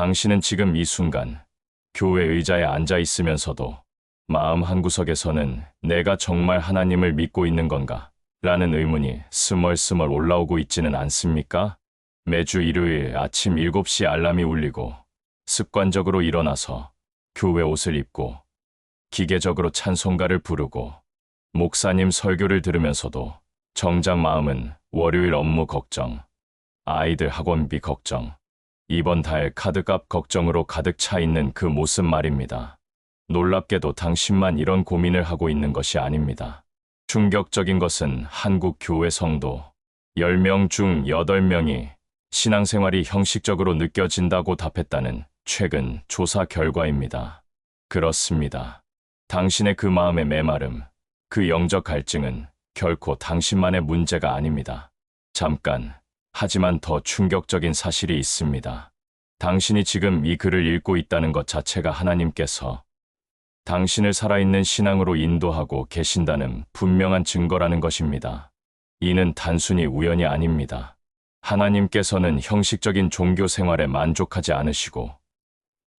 당신은 지금 이 순간 교회 의자에 앉아 있으면서도 마음 한구석에서는 내가 정말 하나님을 믿고 있는 건가? 라는 의문이 스멀스멀 올라오고 있지는 않습니까? 매주 일요일 아침 7시 알람이 울리고 습관적으로 일어나서 교회 옷을 입고 기계적으로 찬송가를 부르고 목사님 설교를 들으면서도 정작 마음은 월요일 업무 걱정, 아이들 학원비 걱정, 이번 달 카드값 걱정으로 가득 차 있는 그 모습 말입니다. 놀랍게도 당신만 이런 고민을 하고 있는 것이 아닙니다. 충격적인 것은 한국 교회 성도 10명 중 8명이 신앙생활이 형식적으로 느껴진다고 답했다는 최근 조사 결과입니다. 그렇습니다. 당신의 그 마음의 메마름, 그 영적 갈증은 결코 당신만의 문제가 아닙니다. 잠깐, 하지만 더 충격적인 사실이 있습니다. 당신이 지금 이 글을 읽고 있다는 것 자체가 하나님께서 당신을 살아있는 신앙으로 인도하고 계신다는 분명한 증거라는 것입니다. 이는 단순히 우연이 아닙니다. 하나님께서는 형식적인 종교 생활에 만족하지 않으시고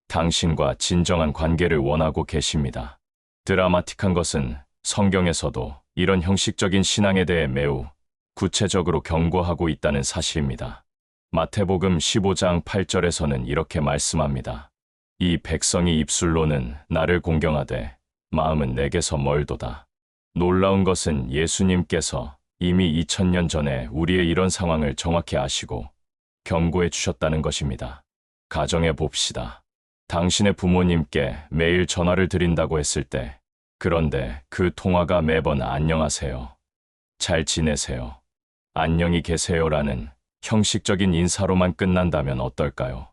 당신과 진정한 관계를 원하고 계십니다. 드라마틱한 것은 성경에서도 이런 형식적인 신앙에 대해 매우 구체적으로 경고하고 있다는 사실입니다. 마태복음 15장 8절에서는 이렇게 말씀합니다. 이 백성이 입술로는 나를 공경하되 마음은 내게서 멀도다. 놀라운 것은 예수님께서 이미 2000년 전에 우리의 이런 상황을 정확히 아시고 경고해 주셨다는 것입니다. 가정해 봅시다. 당신의 부모님께 매일 전화를 드린다고 했을 때 그런데 그 통화가 매번 안녕하세요. 잘 지내세요. 안녕히 계세요라는 형식적인 인사로만 끝난다면 어떨까요?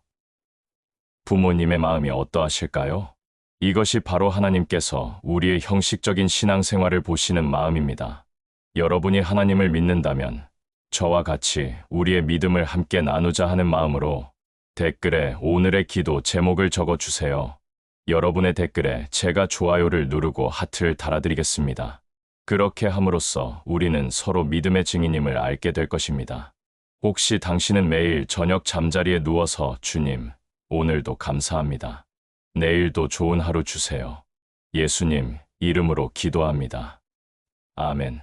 부모님의 마음이 어떠하실까요? 이것이 바로 하나님께서 우리의 형식적인 신앙생활을 보시는 마음입니다. 여러분이 하나님을 믿는다면 저와 같이 우리의 믿음을 함께 나누자 하는 마음으로 댓글에 오늘의 기도 제목을 적어 주세요. 여러분의 댓글에 제가 좋아요를 누르고 하트를 달아드리겠습니다. 그렇게 함으로써 우리는 서로 믿음의 증인임을 알게 될 것입니다. 혹시 당신은 매일 저녁 잠자리에 누워서 주님, 오늘도 감사합니다. 내일도 좋은 하루 주세요. 예수님, 이름으로 기도합니다. 아멘.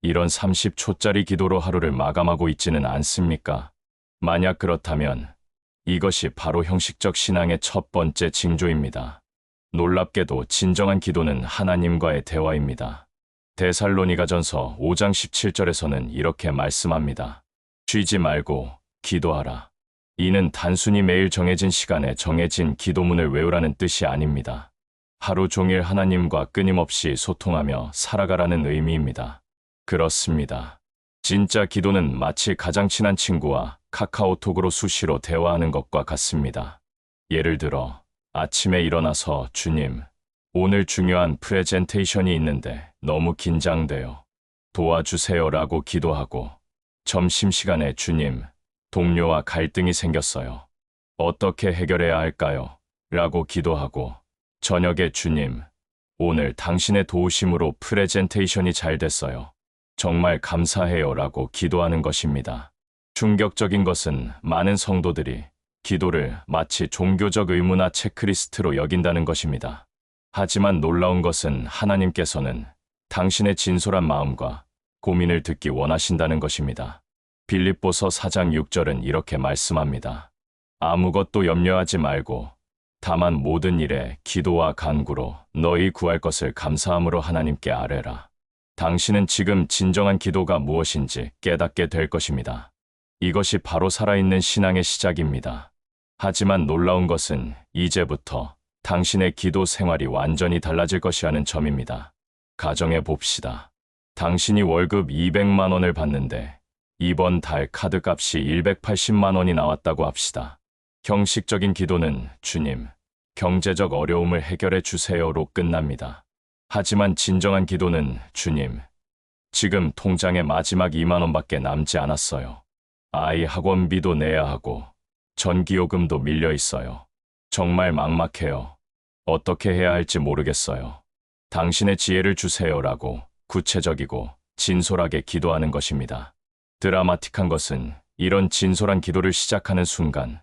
이런 30초짜리 기도로 하루를 마감하고 있지는 않습니까? 만약 그렇다면 이것이 바로 형식적 신앙의 첫 번째 징조입니다. 놀랍게도 진정한 기도는 하나님과의 대화입니다. 데살로니가전서 5장 17절에서는 이렇게 말씀합니다. 쉬지 말고 기도하라. 이는 단순히 매일 정해진 시간에 정해진 기도문을 외우라는 뜻이 아닙니다. 하루 종일 하나님과 끊임없이 소통하며 살아가라는 의미입니다. 그렇습니다. 진짜 기도는 마치 가장 친한 친구와 카카오톡으로 수시로 대화하는 것과 같습니다. 예를 들어, 아침에 일어나서 주님, 오늘 중요한 프레젠테이션이 있는데 너무 긴장돼요. 도와주세요라고 기도하고, 점심시간에 주님, 동료와 갈등이 생겼어요. 어떻게 해결해야 할까요? 라고 기도하고, 저녁에 주님, 오늘 당신의 도우심으로 프레젠테이션이 잘 됐어요. 정말 감사해요 라고 기도하는 것입니다. 충격적인 것은 많은 성도들이 기도를 마치 종교적 의무나 체크리스트로 여긴다는 것입니다. 하지만 놀라운 것은 하나님께서는 당신의 진솔한 마음과 고민을 듣기 원하신다는 것입니다. 빌립보서 4장 6절은 이렇게 말씀합니다. 아무것도 염려하지 말고 다만 모든 일에 기도와 간구로 너희 구할 것을 감사함으로 하나님께 아뢰라. 당신은 지금 진정한 기도가 무엇인지 깨닫게 될 것입니다. 이것이 바로 살아있는 신앙의 시작입니다. 하지만 놀라운 것은 이제부터 당신의 기도 생활이 완전히 달라질 것이라는 점입니다. 가정해 봅시다. 당신이 월급 200만 원을 받는데 이번 달 카드 값이 180만 원이 나왔다고 합시다. 형식적인 기도는 주님, 경제적 어려움을 해결해 주세요로 끝납니다. 하지만 진정한 기도는 주님, 지금 통장에 마지막 2만 원밖에 남지 않았어요. 아이 학원비도 내야 하고 전기요금도 밀려 있어요. 정말 막막해요. 어떻게 해야 할지 모르겠어요. 당신의 지혜를 주세요라고 구체적이고 진솔하게 기도하는 것입니다. 드라마틱한 것은 이런 진솔한 기도를 시작하는 순간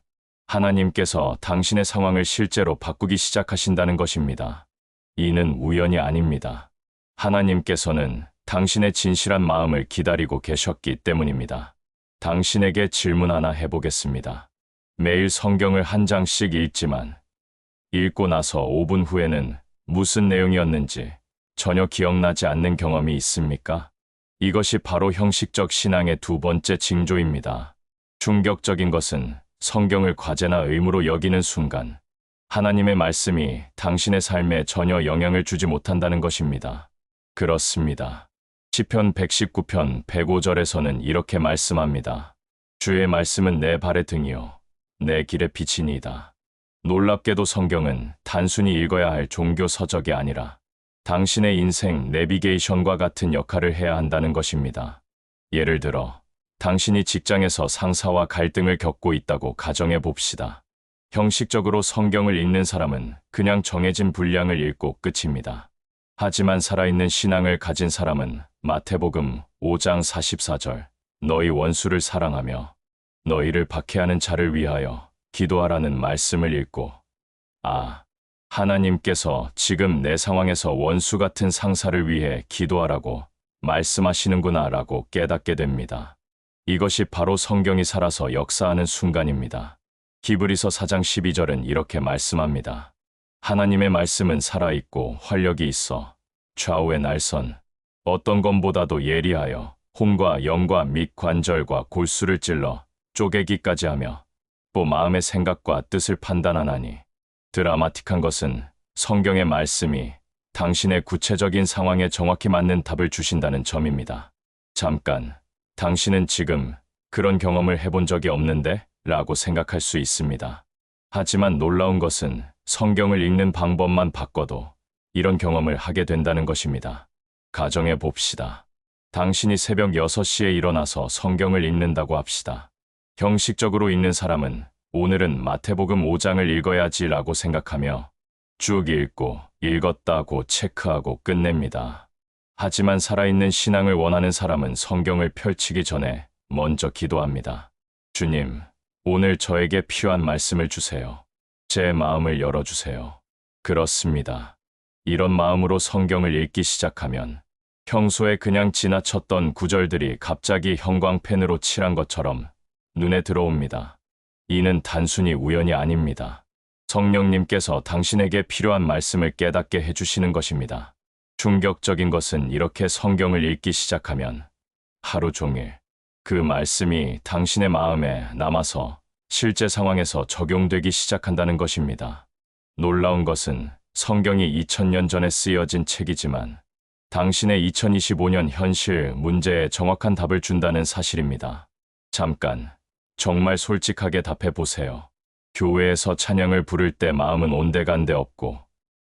하나님께서 당신의 상황을 실제로 바꾸기 시작하신다는 것입니다. 이는 우연이 아닙니다. 하나님께서는 당신의 진실한 마음을 기다리고 계셨기 때문입니다. 당신에게 질문 하나 해보겠습니다. 매일 성경을 한 장씩 읽지만 읽고 나서 5분 후에는 무슨 내용이었는지 전혀 기억나지 않는 경험이 있습니까? 이것이 바로 형식적 신앙의 두 번째 징조입니다. 충격적인 것은 성경을 과제나 의무로 여기는 순간 하나님의 말씀이 당신의 삶에 전혀 영향을 주지 못한다는 것입니다. 그렇습니다. 시편 119편 105절에서는 이렇게 말씀합니다. 주의 말씀은 내 발의 등이요 내 길의 빛이니이다. 놀랍게도 성경은 단순히 읽어야 할 종교 서적이 아니라 당신의 인생 내비게이션과 같은 역할을 해야 한다는 것입니다. 예를 들어 당신이 직장에서 상사와 갈등을 겪고 있다고 가정해 봅시다. 형식적으로 성경을 읽는 사람은 그냥 정해진 분량을 읽고 끝입니다. 하지만 살아있는 신앙을 가진 사람은 마태복음 5장 44절 너희 원수를 사랑하며 너희를 박해하는 자를 위하여 기도하라는 말씀을 읽고 아, 하나님께서 지금 내 상황에서 원수 같은 상사를 위해 기도하라고 말씀하시는구나 라고 깨닫게 됩니다. 이것이 바로 성경이 살아서 역사하는 순간입니다. 히브리서 4장 12절은 이렇게 말씀합니다. 하나님의 말씀은 살아있고 활력이 있어 좌우의 날선 어떤 것보다도 예리하여 혼과 영과 및 관절과 골수를 찔러 쪼개기까지 하며 또 마음의 생각과 뜻을 판단하나니 드라마틱한 것은 성경의 말씀이 당신의 구체적인 상황에 정확히 맞는 답을 주신다는 점입니다. 잠깐, 당신은 지금 그런 경험을 해본 적이 없는데? 라고 생각할 수 있습니다. 하지만 놀라운 것은 성경을 읽는 방법만 바꿔도 이런 경험을 하게 된다는 것입니다. 가정해 봅시다. 당신이 새벽 6시에 일어나서 성경을 읽는다고 합시다. 형식적으로 읽는 사람은 오늘은 마태복음 5장을 읽어야지라고 생각하며 쭉 읽고 읽었다고 체크하고 끝냅니다. 하지만 살아있는 신앙을 원하는 사람은 성경을 펼치기 전에 먼저 기도합니다. 주님, 오늘 저에게 필요한 말씀을 주세요. 제 마음을 열어주세요. 그렇습니다. 이런 마음으로 성경을 읽기 시작하면 평소에 그냥 지나쳤던 구절들이 갑자기 형광펜으로 칠한 것처럼 눈에 들어옵니다. 이는 단순히 우연이 아닙니다. 성령님께서 당신에게 필요한 말씀을 깨닫게 해주시는 것입니다. 충격적인 것은 이렇게 성경을 읽기 시작하면 하루 종일 그 말씀이 당신의 마음에 남아서 실제 상황에서 적용되기 시작한다는 것입니다. 놀라운 것은 성경이 2000년 전에 쓰여진 책이지만 당신의 2025년 현실 문제에 정확한 답을 준다는 사실입니다. 잠깐, 정말 솔직하게 답해 보세요. 교회에서 찬양을 부를 때 마음은 온데간데 없고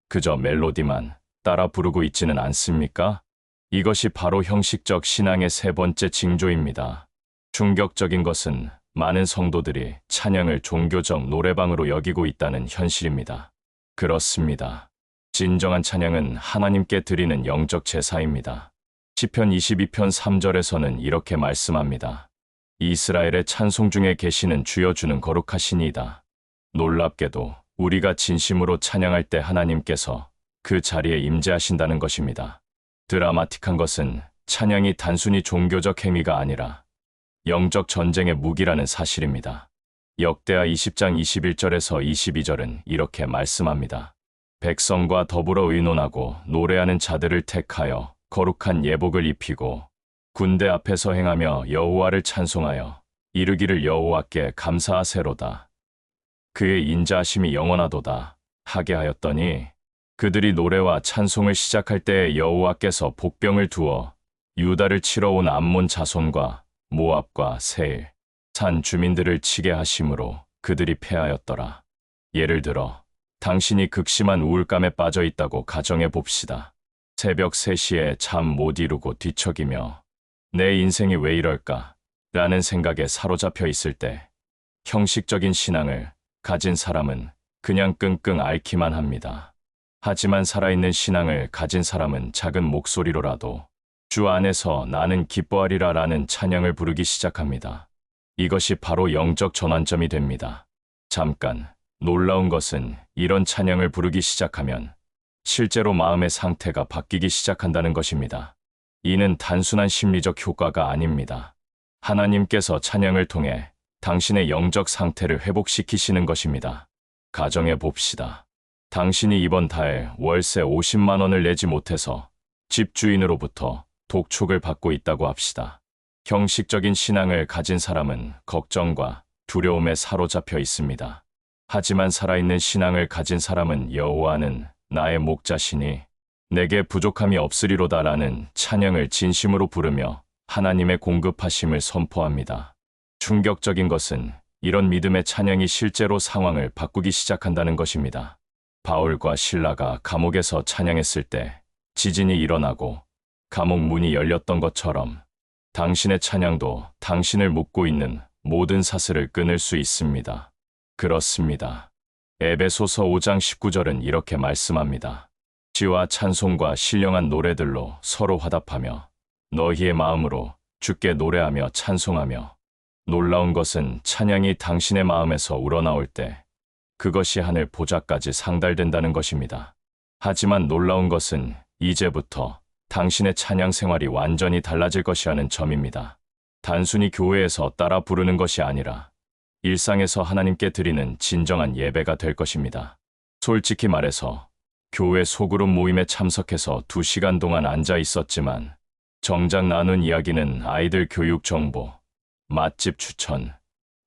그저 멜로디만 따라 부르고 있지는 않습니까? 이것이 바로 형식적 신앙의 세 번째 징조입니다. 충격적인 것은 많은 성도들이 찬양을 종교적 노래방으로 여기고 있다는 현실입니다. 그렇습니다. 진정한 찬양은 하나님께 드리는 영적 제사입니다. 시편 22편 3절에서는 이렇게 말씀합니다. 이스라엘의 찬송 중에 계시는 주여 주는 거룩하시니이다. 놀랍게도 우리가 진심으로 찬양할 때 하나님께서 그 자리에 임재하신다는 것입니다. 드라마틱한 것은 찬양이 단순히 종교적 행위가 아니라 영적 전쟁의 무기라는 사실입니다. 역대하 20장 21절에서 22절은 이렇게 말씀합니다. 백성과 더불어 의논하고 노래하는 자들을 택하여 거룩한 예복을 입히고 군대 앞에서 행하며 여호와를 찬송하여 이르기를 여호와께 감사하세로다. 그의 인자하심이 영원하도다 하게 하였더니 그들이 노래와 찬송을 시작할 때 여호와께서 복병을 두어 유다를 치러 온 암몬 자손과 모압과 세일 산 주민들을 치게 하심으로 그들이 패하였더라. 예를 들어 당신이 극심한 우울감에 빠져 있다고 가정해 봅시다. 새벽 3시에 잠 못 이루고 뒤척이며 내 인생이 왜 이럴까? 라는 생각에 사로잡혀 있을 때 형식적인 신앙을 가진 사람은 그냥 끙끙 앓기만 합니다. 하지만 살아있는 신앙을 가진 사람은 작은 목소리로라도 주 안에서 나는 기뻐하리라 라는 찬양을 부르기 시작합니다. 이것이 바로 영적 전환점이 됩니다. 잠깐, 놀라운 것은 이런 찬양을 부르기 시작하면 실제로 마음의 상태가 바뀌기 시작한다는 것입니다. 이는 단순한 심리적 효과가 아닙니다. 하나님께서 찬양을 통해 당신의 영적 상태를 회복시키시는 것입니다. 가정해 봅시다. 당신이 이번 달 월세 50만 원을 내지 못해서 집주인으로부터 독촉을 받고 있다고 합시다. 형식적인 신앙을 가진 사람은 걱정과 두려움에 사로잡혀 있습니다. 하지만 살아있는 신앙을 가진 사람은 여호와는 나의 목자시니 내게 부족함이 없으리로다라는 찬양을 진심으로 부르며 하나님의 공급하심을 선포합니다. 충격적인 것은 이런 믿음의 찬양이 실제로 상황을 바꾸기 시작한다는 것입니다. 바울과 신라가 감옥에서 찬양했을 때 지진이 일어나고 감옥 문이 열렸던 것처럼 당신의 찬양도 당신을 묶고 있는 모든 사슬을 끊을 수 있습니다. 그렇습니다. 에베소서 5장 19절은 이렇게 말씀합니다. 지와 찬송과 신령한 노래들로 서로 화답하며 너희의 마음으로 주께 노래하며 찬송하며 놀라운 것은 찬양이 당신의 마음에서 우러나올 때 그것이 하늘 보좌까지 상달된다는 것입니다. 하지만 놀라운 것은 이제부터 당신의 찬양 생활이 완전히 달라질 것이라는 점입니다. 단순히 교회에서 따라 부르는 것이 아니라 일상에서 하나님께 드리는 진정한 예배가 될 것입니다. 솔직히 말해서 교회 소그룹 모임에 참석해서 두 시간 동안 앉아 있었지만 정작 나눈 이야기는 아이들 교육 정보, 맛집 추천,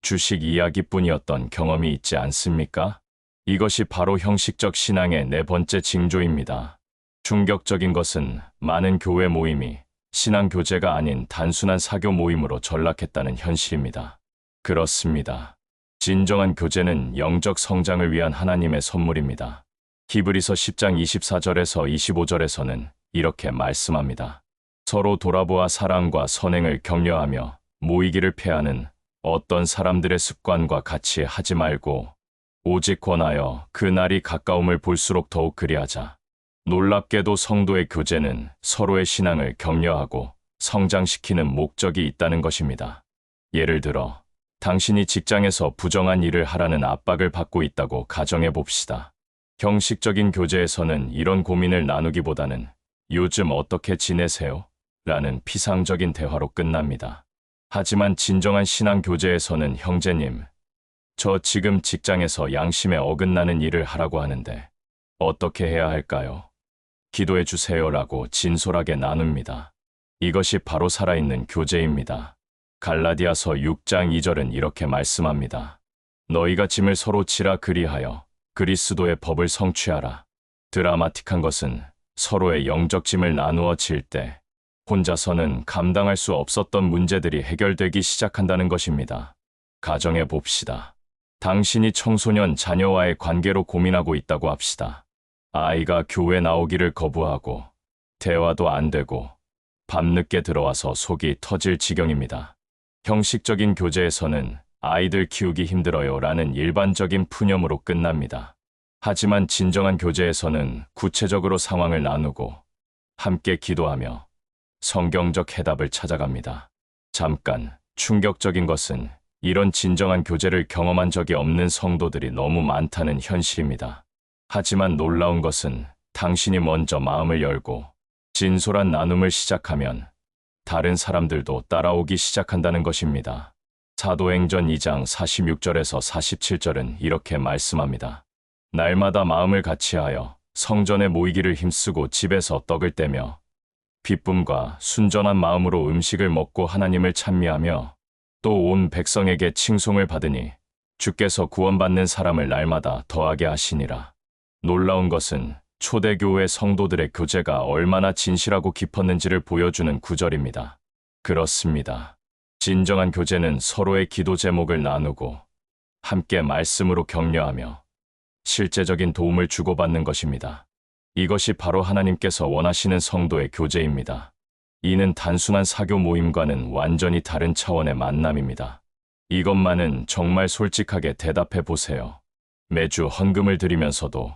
주식 이야기뿐이었던 경험이 있지 않습니까? 이것이 바로 형식적 신앙의 네 번째 징조입니다. 충격적인 것은 많은 교회 모임이 신앙 교제가 아닌 단순한 사교 모임으로 전락했다는 현실입니다. 그렇습니다. 진정한 교제는 영적 성장을 위한 하나님의 선물입니다. 히브리서 10장 24절에서 25절에서는 이렇게 말씀합니다. 서로 돌아보아 사랑과 선행을 격려하며 모이기를 패하는 어떤 사람들의 습관과 같이 하지 말고 오직 권하여 그 날이 가까움을 볼수록 더욱 그리하자. 놀랍게도 성도의 교제는 서로의 신앙을 격려하고 성장시키는 목적이 있다는 것입니다. 예를 들어, 당신이 직장에서 부정한 일을 하라는 압박을 받고 있다고 가정해 봅시다. 형식적인 교제에서는 이런 고민을 나누기보다는 요즘 어떻게 지내세요? 라는 피상적인 대화로 끝납니다. 하지만 진정한 신앙 교제에서는 형제님, 저 지금 직장에서 양심에 어긋나는 일을 하라고 하는데 어떻게 해야 할까요? 기도해 주세요라고 진솔하게 나눕니다. 이것이 바로 살아있는 교제입니다. 갈라디아서 6장 2절은 이렇게 말씀합니다. 너희가 짐을 서로 지라 그리하여 그리스도의 법을 성취하라. 드라마틱한 것은 서로의 영적 짐을 나누어 질 때 혼자서는 감당할 수 없었던 문제들이 해결되기 시작한다는 것입니다. 가정해 봅시다. 당신이 청소년 자녀와의 관계로 고민하고 있다고 합시다. 아이가 교회 나오기를 거부하고 대화도 안 되고 밤늦게 들어와서 속이 터질 지경입니다. 형식적인 교제에서는 아이들 키우기 힘들어요 라는 일반적인 푸념으로 끝납니다. 하지만 진정한 교제에서는 구체적으로 상황을 나누고 함께 기도하며 성경적 해답을 찾아갑니다. 잠깐, 충격적인 것은 이런 진정한 교제를 경험한 적이 없는 성도들이 너무 많다는 현실입니다. 하지만 놀라운 것은 당신이 먼저 마음을 열고 진솔한 나눔을 시작하면 다른 사람들도 따라오기 시작한다는 것입니다. 사도행전 2장 46절에서 47절은 이렇게 말씀합니다. 날마다 마음을 같이하여 성전에 모이기를 힘쓰고 집에서 떡을 떼며 기쁨과 순전한 마음으로 음식을 먹고 하나님을 찬미하며 또 온 백성에게 칭송을 받으니 주께서 구원받는 사람을 날마다 더하게 하시니라. 놀라운 것은 초대교회 성도들의 교제가 얼마나 진실하고 깊었는지를 보여주는 구절입니다. 그렇습니다. 진정한 교제는 서로의 기도 제목을 나누고 함께 말씀으로 격려하며 실제적인 도움을 주고받는 것입니다. 이것이 바로 하나님께서 원하시는 성도의 교제입니다. 이는 단순한 사교 모임과는 완전히 다른 차원의 만남입니다. 이것만은 정말 솔직하게 대답해 보세요. 매주 헌금을 드리면서도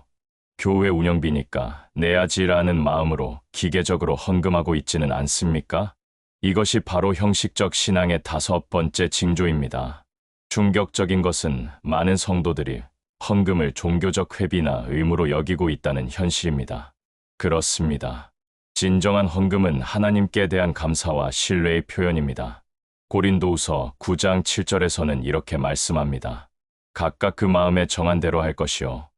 교회 운영비니까 내야지라는 마음으로 기계적으로 헌금하고 있지는 않습니까? 이것이 바로 형식적 신앙의 다섯 번째 징조입니다. 충격적인 것은 많은 성도들이 헌금을 종교적 회비나 의무로 여기고 있다는 현실입니다. 그렇습니다. 진정한 헌금은 하나님께 대한 감사와 신뢰의 표현입니다. 고린도후서 9장 7절에서는 이렇게 말씀합니다. 각각 그 마음에 정한 대로 할 것이요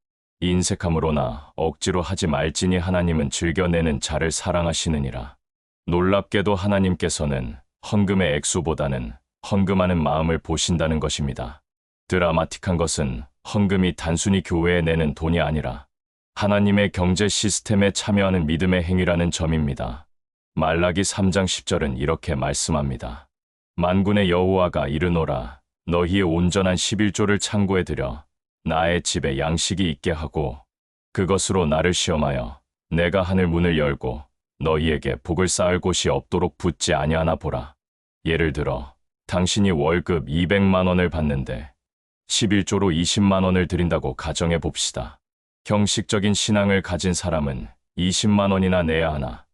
인색함으로나 억지로 하지 말지니 하나님은 즐겨내는 자를 사랑하시느니라. 놀랍게도 하나님께서는 헌금의 액수보다는 헌금하는 마음을 보신다는 것입니다. 드라마틱한 것은 헌금이 단순히 교회에 내는 돈이 아니라 하나님의 경제 시스템에 참여하는 믿음의 행위라는 점입니다. 말라기 3장 10절은 이렇게 말씀합니다. 만군의 여호와가 이르노라 너희의 온전한 11조를 창고에 들여 나의 집에 양식이 있게 하고 그것으로 나를 시험하여 내가 하늘 문을 열고 너희에게 복을 쌓을 곳이 없도록 붙지 아니하나 보라. 예를 들어 당신이 월급 200만 원을 받는데 11조로 20만 원을 드린다고 가정해 봅시다. 형식적인 신앙을 가진 사람은 20만 원이나 내야 하나.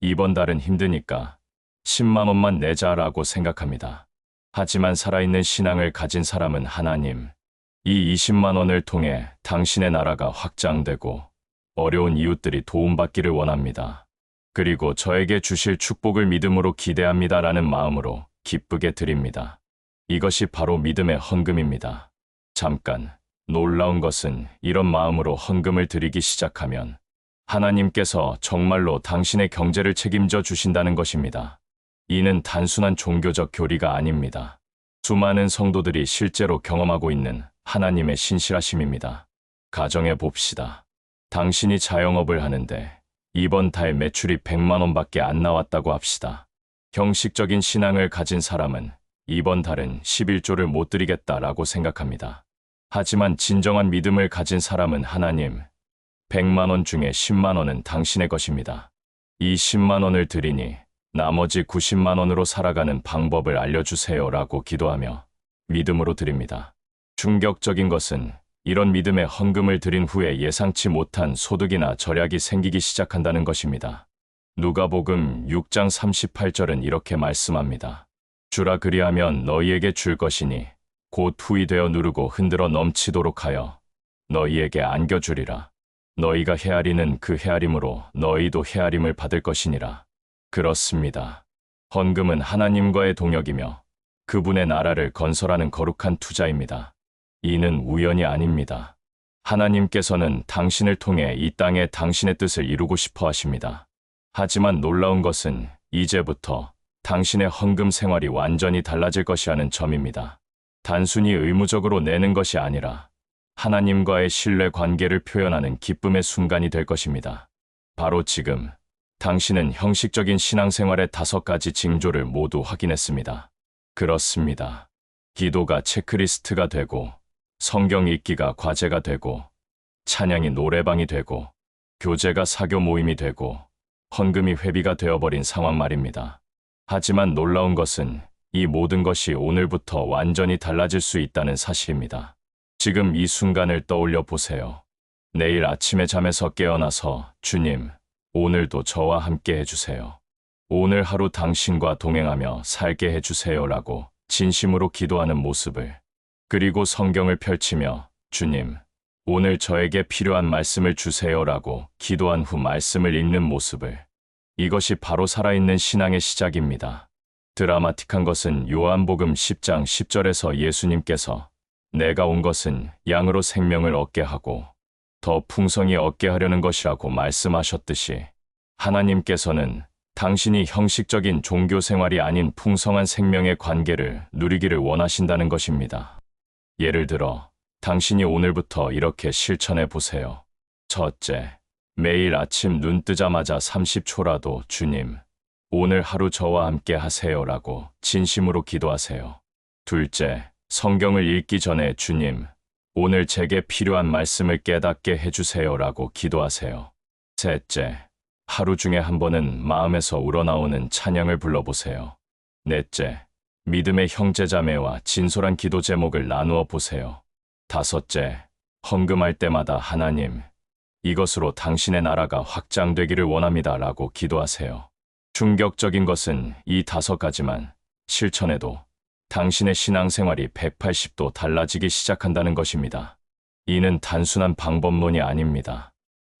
이번 달은 힘드니까 10만 원만 내자라고 생각합니다. 하지만 살아있는 신앙을 가진 사람은 하나님, 이 20만 원을 통해 당신의 나라가 확장되고 어려운 이웃들이 도움받기를 원합니다. 그리고 저에게 주실 축복을 믿음으로 기대합니다라는 마음으로 기쁘게 드립니다. 이것이 바로 믿음의 헌금입니다. 잠깐, 놀라운 것은 이런 마음으로 헌금을 드리기 시작하면 하나님께서 정말로 당신의 경제를 책임져 주신다는 것입니다. 이는 단순한 종교적 교리가 아닙니다. 수많은 성도들이 실제로 경험하고 있는 하나님의 신실하심입니다. 가정해 봅시다. 당신이 자영업을 하는데 이번 달 매출이 100만 원밖에 안 나왔다고 합시다. 형식적인 신앙을 가진 사람은 이번 달은 11조를 못 드리겠다라고 생각합니다. 하지만 진정한 믿음을 가진 사람은 하나님, 100만 원 중에 10만 원은 당신의 것입니다. 이 10만 원을 드리니 나머지 90만 원으로 살아가는 방법을 알려주세요라고 기도하며 믿음으로 드립니다. 충격적인 것은 이런 믿음의 헌금을 드린 후에 예상치 못한 소득이나 절약이 생기기 시작한다는 것입니다. 누가복음 6장 38절은 이렇게 말씀합니다. 주라 그리하면 너희에게 줄 것이니 곧 후이 되어 누르고 흔들어 넘치도록 하여 너희에게 안겨주리라. 너희가 헤아리는 그 헤아림으로 너희도 헤아림을 받을 것이니라. 그렇습니다. 헌금은 하나님과의 동역이며 그분의 나라를 건설하는 거룩한 투자입니다. 이는 우연이 아닙니다. 하나님께서는 당신을 통해 이 땅에 당신의 뜻을 이루고 싶어 하십니다. 하지만 놀라운 것은 이제부터 당신의 헌금 생활이 완전히 달라질 것이라는 점입니다. 단순히 의무적으로 내는 것이 아니라 하나님과의 신뢰 관계를 표현하는 기쁨의 순간이 될 것입니다. 바로 지금 당신은 형식적인 신앙생활의 다섯 가지 징조를 모두 확인했습니다. 그렇습니다. 기도가 체크리스트가 되고 성경 읽기가 과제가 되고 찬양이 노래방이 되고 교제가 사교 모임이 되고 헌금이 회비가 되어버린 상황 말입니다. 하지만 놀라운 것은 이 모든 것이 오늘부터 완전히 달라질 수 있다는 사실입니다. 지금 이 순간을 떠올려 보세요. 내일 아침에 잠에서 깨어나서 주님, 오늘도 저와 함께 해주세요. 오늘 하루 당신과 동행하며 살게 해주세요라고 진심으로 기도하는 모습을 그리고 성경을 펼치며 주님, 오늘 저에게 필요한 말씀을 주세요라고 기도한 후 말씀을 읽는 모습을 이것이 바로 살아있는 신앙의 시작입니다. 드라마틱한 것은 요한복음 10장 10절에서 예수님께서 내가 온 것은 양으로 생명을 얻게 하고 더 풍성히 얻게 하려는 것이라고 말씀하셨듯이 하나님께서는 당신이 형식적인 종교 생활이 아닌 풍성한 생명의 관계를 누리기를 원하신다는 것입니다. 예를 들어, 당신이 오늘부터 이렇게 실천해 보세요. 첫째, 매일 아침 눈 뜨자마자 30초라도 주님, 오늘 하루 저와 함께 하세요라고 진심으로 기도하세요. 둘째, 성경을 읽기 전에 주님, 오늘 제게 필요한 말씀을 깨닫게 해주세요라고 기도하세요. 셋째, 하루 중에 한 번은 마음에서 우러나오는 찬양을 불러보세요. 넷째, 믿음의 형제자매와 진솔한 기도 제목을 나누어 보세요. 다섯째, 헌금할 때마다 하나님, 이것으로 당신의 나라가 확장되기를 원합니다. 라고 기도하세요. 충격적인 것은 이 다섯 가지만 실천해도 당신의 신앙생활이 180도 달라지기 시작한다는 것입니다. 이는 단순한 방법론이 아닙니다.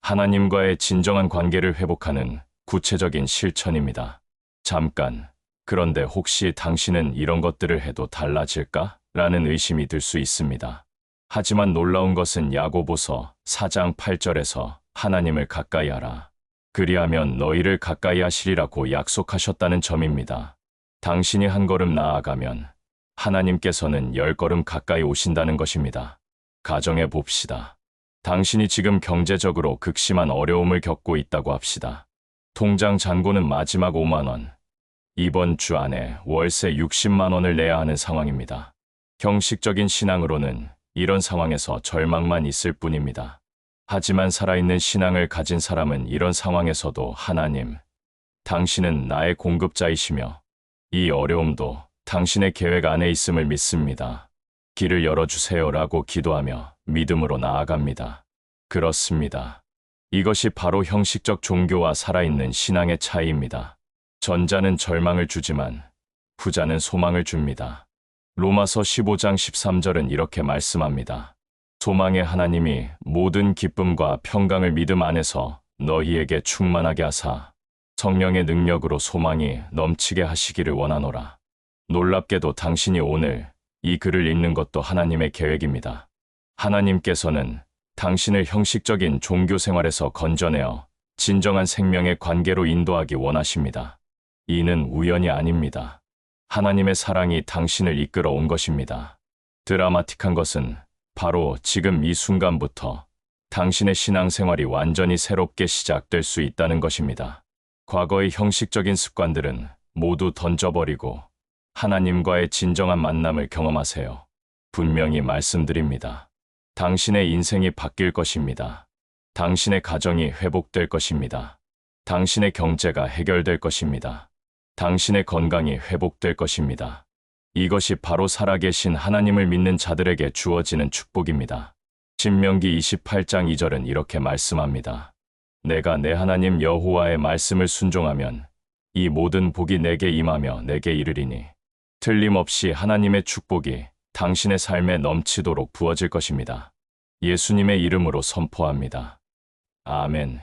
하나님과의 진정한 관계를 회복하는 구체적인 실천입니다. 잠깐. 그런데 혹시 당신은 이런 것들을 해도 달라질까? 라는 의심이 들 수 있습니다. 하지만 놀라운 것은 야고보서 4장 8절에서 하나님을 가까이 하라. 그리하면 너희를 가까이 하시리라고 약속하셨다는 점입니다. 당신이 한 걸음 나아가면 하나님께서는 열 걸음 가까이 오신다는 것입니다. 가정해 봅시다. 당신이 지금 경제적으로 극심한 어려움을 겪고 있다고 합시다. 통장 잔고는 마지막 5만 원. 이번 주 안에 월세 60만 원을 내야 하는 상황입니다. 형식적인 신앙으로는 이런 상황에서 절망만 있을 뿐입니다. 하지만 살아있는 신앙을 가진 사람은 이런 상황에서도 하나님, 당신은 나의 공급자이시며 이 어려움도 당신의 계획 안에 있음을 믿습니다. 길을 열어주세요라고 기도하며 믿음으로 나아갑니다. 그렇습니다. 이것이 바로 형식적 종교와 살아있는 신앙의 차이입니다. 전자는 절망을 주지만 후자는 소망을 줍니다. 로마서 15장 13절은 이렇게 말씀합니다. 소망의 하나님이 모든 기쁨과 평강을 믿음 안에서 너희에게 충만하게 하사 성령의 능력으로 소망이 넘치게 하시기를 원하노라. 놀랍게도 당신이 오늘 이 글을 읽는 것도 하나님의 계획입니다. 하나님께서는 당신을 형식적인 종교 생활에서 건져내어 진정한 생명의 관계로 인도하기 원하십니다. 이는 우연이 아닙니다. 하나님의 사랑이 당신을 이끌어 온 것입니다. 드라마틱한 것은 바로 지금 이 순간부터 당신의 신앙생활이 완전히 새롭게 시작될 수 있다는 것입니다. 과거의 형식적인 습관들은 모두 던져버리고 하나님과의 진정한 만남을 경험하세요. 분명히 말씀드립니다. 당신의 인생이 바뀔 것입니다. 당신의 가정이 회복될 것입니다. 당신의 경제가 해결될 것입니다. 당신의 건강이 회복될 것입니다. 이것이 바로 살아계신 하나님을 믿는 자들에게 주어지는 축복입니다. 신명기 28장 2절은 이렇게 말씀합니다. 내가 내 하나님 여호와의 말씀을 순종하면 이 모든 복이 내게 임하며 내게 이르리니 틀림없이 하나님의 축복이 당신의 삶에 넘치도록 부어질 것입니다. 예수님의 이름으로 선포합니다. 아멘.